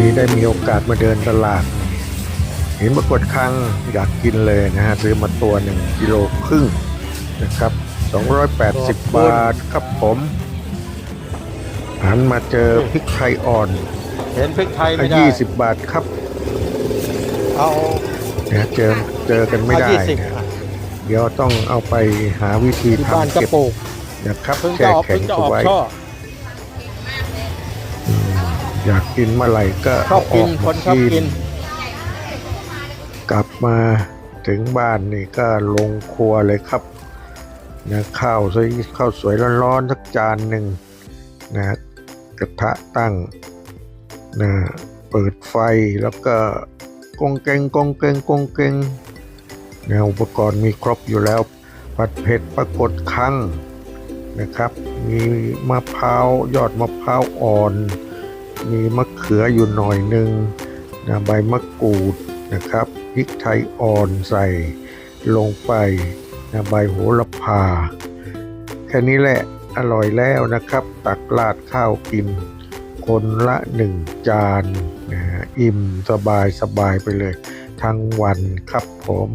นี้ได้มีโอกาสมาเดินตลาดเห็นปรากฏครั้งอยากกินเลยนะฮะซื้อมาตัวหนึ่งกิโลครึ่งนะครับ 280 บาทครับผมหันมาเจอพริกไทยอ่อนเห็นพริกไทยไม่ได้ยี่สิบบาทครับ เอาเนี่ยเจอเจอกันไม่เอาได้ยี่สิบนะเดี๋ยวต้องเอาไปหาวิธีที่บ้านทำจะเก็บปลูกนะครับเพิ่งจะแช่ออกแข็เพิ่งงจะอเอาอกไว้ช่ออืม อยากกินเมื่อไหร่ก็ชอบกินเาคมานชอบกิน กลับมาถึงบ้านนี่ก็ลงครัวเลยครับนะข้าวสวยข้าวสวยร้อนๆสักจานหนึ่งนะกระทะตั้งนะเปิดไฟแล้วก็กงเกงกงเกงกงเกงนะอุปกรณ์มีครบอยู่แล้ว ผัดเผ็ดปรากฏครั้งนะครับ มีมะพร้าวยอดมะพร้าวอ่อน มีมะเขืออยู่หน่อยหนึ่งนะใบมะกรูดนะครับพริกไทยอ่อนใส่ลงไปนะใบโหระพา แค่นี้แหละอร่อยแล้วนะครับ ตักราดข้าวกิน คนละหนึ่งจานนะอิ่มสบายสบายไปเลย ทั้งวันครับผม